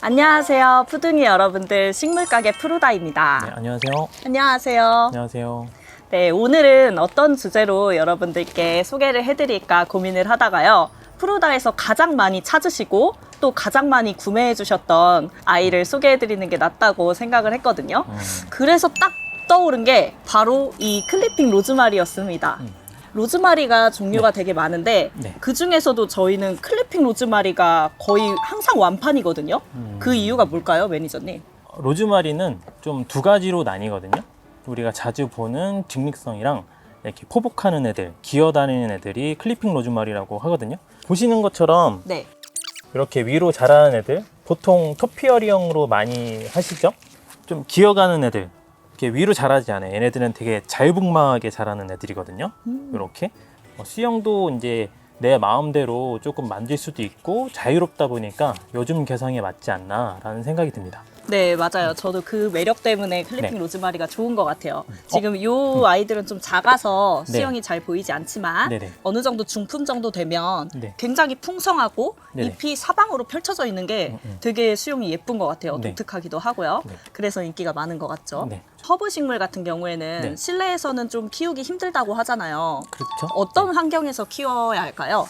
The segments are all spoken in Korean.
안녕하세요. 푸둥이 여러분들 식물가게 프로다입니다. 네, 안녕하세요. 안녕하세요. 안녕하세요. 네, 오늘은 어떤 주제로 여러분들께 소개를 해드릴까 고민을 하다가요. 프로다에서 가장 많이 찾으시고 또 가장 많이 구매해 주셨던 아이를 소개해 드리는 게 낫다고 생각을 했거든요. 음, 그래서 딱 떠오른 게 바로 이 클리핑 로즈마리였습니다. 음. 로즈마리가 종류가 되게 많은데 네. 그 중에서도 저희는 클리핑 로즈마리가 거의 항상 완판이거든요. 음. 그 이유가 뭘까요, 매니저님? 로즈마리는 좀 두 가지로 나뉘거든요. 우리가 자주 보는 직립성이랑 이렇게 포복하는 애들, 기어다니는 애들이 클리핑 로즈마리라고 하거든요. 보시는 것처럼 네. 이렇게 위로 자라는 애들, 보통 토피어리형으로 많이 하시죠? 좀 기어가는 애들, 이렇게 위로 자라지 않아요. 얘네들은 되게 자유분방하게 자라는 애들이거든요. 음. 이렇게 어, 수영도 이제 내 마음대로 조금 만질 수도 있고 자유롭다 보니까 요즘 개성에 맞지 않나라는 생각이 듭니다. 네, 맞아요. 저도 그 매력 때문에 클리핑 네. 로즈마리가 좋은 것 같아요. 지금 요 아이들은 좀 작아서 네. 수영이 잘 보이지 않지만 네네. 어느 정도 중품 정도 되면 네. 굉장히 풍성하고 네네. 잎이 사방으로 펼쳐져 있는 게 음, 음. 되게 수영이 예쁜 것 같아요. 네. 독특하기도 하고요. 네. 그래서 인기가 많은 것 같죠. 네. 허브 식물 같은 경우에는 네. 실내에서는 좀 키우기 힘들다고 하잖아요. 그렇죠. 어떤 환경에서 키워야 할까요?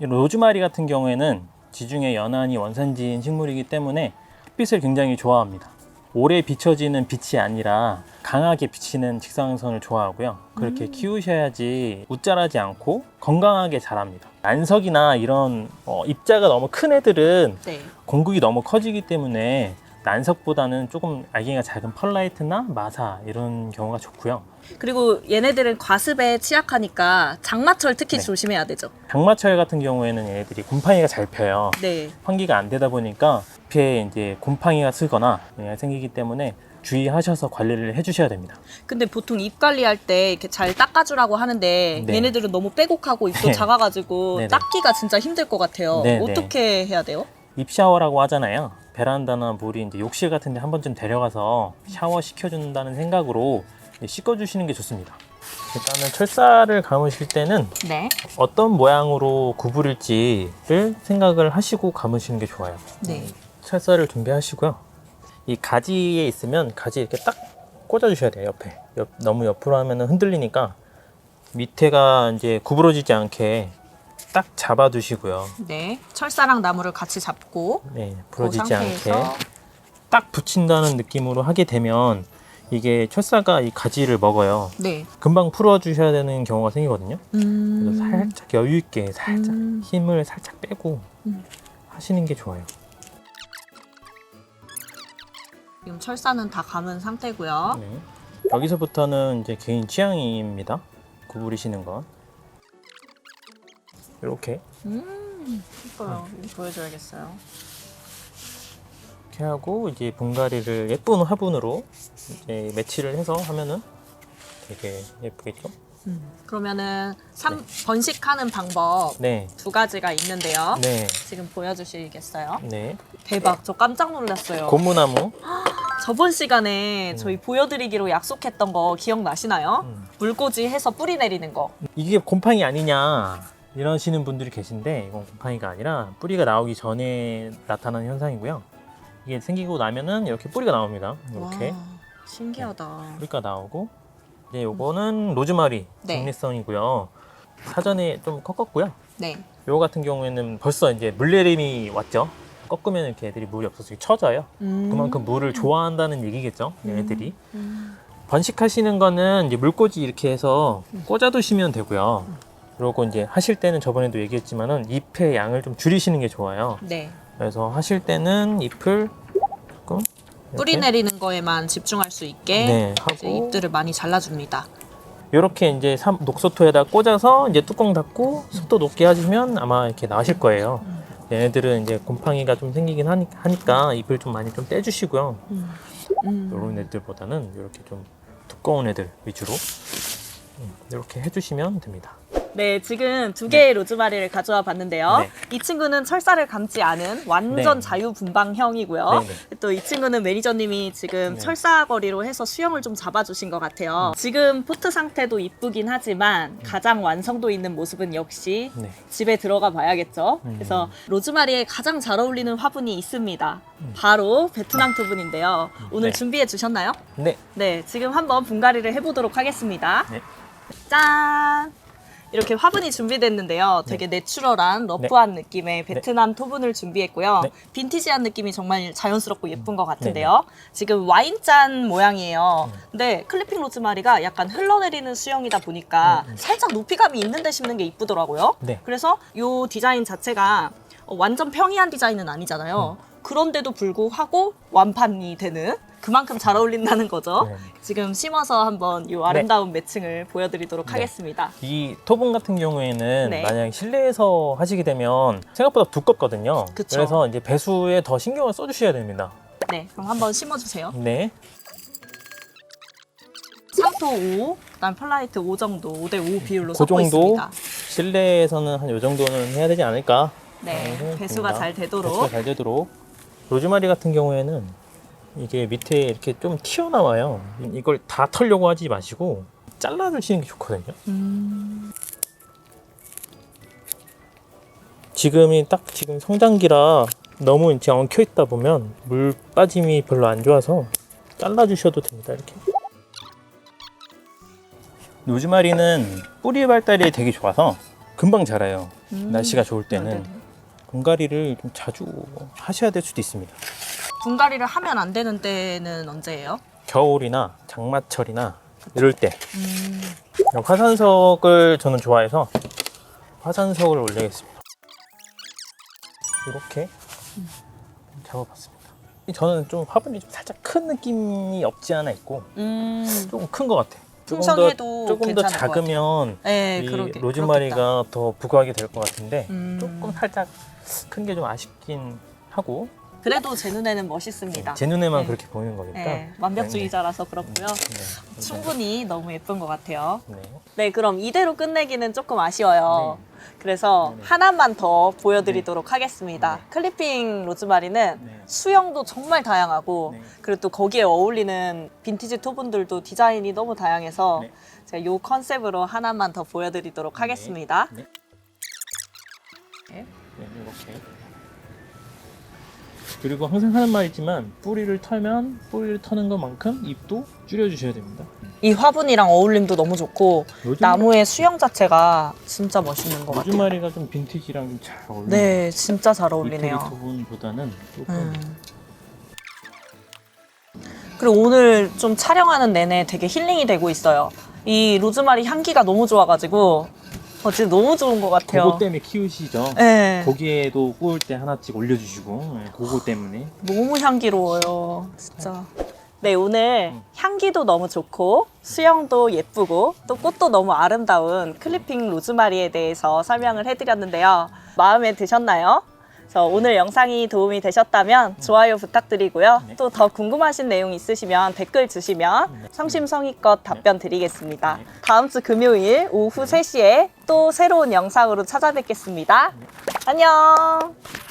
이 로즈마리 같은 경우에는 지중해 연안이 원산지인 식물이기 때문에 햇빛을 굉장히 좋아합니다. 오래 비춰지는 빛이 아니라 강하게 비치는 직사광선을 좋아하고요. 그렇게 키우셔야지 웃자라지 않고 건강하게 자랍니다. 난석이나 이런 어, 입자가 너무 큰 애들은 네. 공국이 너무 커지기 때문에 난석보다는 조금 알갱이가 작은 펄라이트나 마사 이런 경우가 좋고요. 그리고 얘네들은 과습에 취약하니까 장마철 특히 네. 조심해야 되죠. 장마철 같은 경우에는 얘네들이 곰팡이가 잘 펴요. 네. 환기가 안 되다 보니까 잎에 이제 곰팡이가 쓰거나 예, 생기기 때문에 주의하셔서 관리를 해주셔야 됩니다. 근데 보통 잎 관리할 때 이렇게 잘 닦아주라고 하는데 네. 얘네들은 너무 빼곡하고 잎도 네. 작아가지고 네네. 닦기가 진짜 힘들 것 같아요. 네, 네. 어떻게 해야 돼요? 잎 샤워라고 하잖아요. 베란다나 물이 이제 욕실 같은 데 한 번쯤 데려가서 샤워 시켜준다는 생각으로 씻어주시는 게 좋습니다. 일단은 철사를 감으실 때는 네. 어떤 모양으로 구부릴지를 생각을 하시고 감으시는 게 좋아요. 네. 철사를 준비하시고요. 이 가지에 있으면 가지 이렇게 딱 꽂아주셔야 돼요. 옆에 옆- 너무 옆으로 하면 흔들리니까 밑에가 이제 구부러지지 않게 딱 잡아두시고요. 네. 철사랑 나무를 같이 잡고 네, 그 부러지지 않게 상태에서 딱 붙인다는 느낌으로 하게 되면 이게 철사가 이 가지를 먹어요. 네. 금방 풀어주셔야 되는 경우가 생기거든요. 그래서 음. 살짝 여유 있게 살짝 음. 힘을 살짝 빼고 음. 하시는 게 좋아요. 지금 철사는 다 감은 상태고요. 네. 여기서부터는 이제 개인 취향입니다. 구부리시는 건 이렇게 음. 예뻐요. 이거 보여줘야겠어요. 이렇게 하고 이제 분갈이를 예쁜 화분으로 이제 매치를 해서 하면은 되게 예쁘겠죠? 그러면은 삼 번식하는 방법 네, 두 가지가 있는데요. 네, 지금 보여주시겠어요? 네. 대박. 저 깜짝 놀랐어요. 고무나무. 저번 시간에 음. 저희 보여드리기로 약속했던 거 기억나시나요? 음. 물꽂이 해서 뿌리 내리는 거. 이게 곰팡이 아니냐 이러시는 분들이 계신데 이건 곰팡이가 아니라 뿌리가 나오기 전에 나타나는 현상이고요. 이게 생기고 나면은 이렇게 뿌리가 나옵니다. 이렇게 와, 신기하다. 뿌리가 나오고 이제 요거는 로즈마리 네. 직립성이고요. 사전에 좀 꺾었고요. 네. 요거 같은 경우에는 벌써 이제 물내림이 왔죠. 꺾으면 이렇게 애들이 물이 없어서 처져요. 음. 그만큼 물을 좋아한다는 얘기겠죠. 얘네들이. 음. 번식하시는 거는 이제 물꽂이 이렇게 해서 꽂아두시면 되고요. 그리고 이제 하실 때는 저번에도 얘기했지만은 잎의 양을 좀 줄이시는 게 좋아요. 네. 그래서 하실 때는 잎을 조금 뿌리 이렇게 내리는 거에만 집중할 수 있게 네, 이제 하고 잎들을 많이 잘라줍니다. 이렇게 이제 삼- 녹소토에다 꽂아서 이제 뚜껑 닫고 습도 높게 하시면 아마 이렇게 나으실 거예요. 얘네들은 이제 곰팡이가 좀 생기긴 하니, 하니까 잎을 좀 많이 좀 떼주시고요. 음. 음. 이런 애들보다는 이렇게 좀 두꺼운 애들 위주로 음, 이렇게 해주시면 됩니다. 네, 지금 두 개의 로즈마리를 가져와 봤는데요. 네. 이 친구는 철사를 감지 않은 완전 네. 자유분방형이고요. 네, 네. 또이 친구는 매니저님이 지금 네. 철사거리로 해서 수영을 좀 잡아주신 것 같아요. 지금 포트 상태도 이쁘긴 하지만 가장 완성도 있는 모습은 역시 네. 집에 들어가 봐야겠죠. 음. 그래서 로즈마리에 가장 잘 어울리는 화분이 있습니다. 바로 베트남 두분인데요. 오늘 네. 준비해 주셨나요? 네. 네, 지금 한번 분갈이를 해보도록 하겠습니다. 네. 짠! 이렇게 화분이 준비됐는데요. 되게 내추럴한 러프한 느낌의 베트남 토분을 준비했고요. 네. 빈티지한 느낌이 정말 자연스럽고 예쁜 것 같은데요. 지금 와인잔 모양이에요. 근데 클리핑 로즈마리가 약간 흘러내리는 수영이다 보니까 살짝 높이감이 있는데 심는 게 이쁘더라고요. 네. 그래서 이 디자인 자체가 어, 완전 평이한 디자인은 아니잖아요. 그런데도 불구하고 완판이 되는 그만큼 잘 어울린다는 거죠. 네. 지금 심어서 한번 이 아름다운 매칭을 보여드리도록 네. 하겠습니다. 이 토분 같은 경우에는 네. 만약 실내에서 하시게 되면 생각보다 두껍거든요. 그쵸. 래서 이제 배수에 더 신경을 써주셔야 됩니다. 네, 그럼 한번 심어주세요. 네. 상토 5, 그다음 펄라이트 5 정도, 5대 5 비율로 그 섞고 정도 있습니다. 실내에서는 한 요 정도는 해야 되지 않을까? 네, 네, 배수가. 잘 배수가 되도록. 잘 되도록. 로즈마리 같은 경우에는 이게 밑에 이렇게 좀 튀어나와요. 이걸 다 털려고 하지 마시고 잘라주시는 게 좋거든요. 음, 지금이 딱 지금 성장기라 너무 이제 엉켜 있다 보면 물 빠짐이 별로 안 좋아서 잘라주셔도 됩니다. 이렇게. 로즈마리는 뿌리 발달이 되게 좋아서 금방 자라요. 음. 날씨가 좋을 때는 네네. 분갈이를 좀 자주 하셔야 될 수도 있습니다. 분갈이를 하면 안 되는 때는 언제예요? 겨울이나 장마철이나 이럴 때 음, 화산석을 저는 좋아해서 화산석을 올리겠습니다. 이렇게 잡아봤습니다. 저는 좀 화분이 좀 살짝 큰 느낌이 없지 않아 있고 음, 조금 큰 것 같아. 조금 풍성해도 더 조금 더 괜찮을 것 같아요. 작으면 네, 이 그러게. 로즈마리가 더 부각이 될 것 같은데 음. 조금 살짝 큰 게 좀 아쉽긴 하고 그래도 제 눈에는 멋있습니다. 제 눈에만 네. 그렇게 보이는 거니까 네, 완벽주의자라서 그렇고요. 네, 충분히 너무 예쁜 것 같아요. 네. 네, 그럼 이대로 끝내기는 조금 아쉬워요. 그래서 네네. 하나만 더 보여드리도록 하겠습니다. 네. 클리핑 로즈마리는 네. 수영도 정말 다양하고 네. 그리고 또 거기에 어울리는 빈티지 토분들도 디자인이 너무 다양해서 네. 제가 이 컨셉으로 하나만 더 보여드리도록 하겠습니다. 네. 네. 네, 이렇게. 그리고 항상 하는 말이지만 뿌리를 털면 뿌리를 터는 것만큼 잎도 줄여주셔야 됩니다. 이 화분이랑 어울림도 너무 좋고 요즘 나무의 수영 자체가 진짜 멋있는 것 같아요. 로즈마리가 좀 빈티지랑 좀 잘 어울리는 네, 진짜 잘 어울리네요. 부분보다는 조금 음. 그리고 오늘 좀 촬영하는 내내 되게 힐링이 되고 있어요. 이 로즈마리 향기가 너무 좋아가지고 어, 진짜 너무 좋은 것 같아요. 그거 때문에 키우시죠. 네, 거기에도 구울 때 하나씩 올려주시고 네, 그거 때문에 너무 향기로워요. 진짜. 네, 오늘 음. 향기도 너무 좋고 수영도 예쁘고 또 꽃도 너무 아름다운 클리핑 로즈마리에 대해서 설명을 해드렸는데요. 마음에 드셨나요? 그래서 오늘 영상이 도움이 되셨다면 좋아요 부탁드리고요. 네. 또 더 궁금하신 내용 있으시면 댓글 주시면 네. 성심성의껏 답변 드리겠습니다. 네. 다음 주 금요일 오후 3시에 또 새로운 영상으로 찾아뵙겠습니다. 안녕!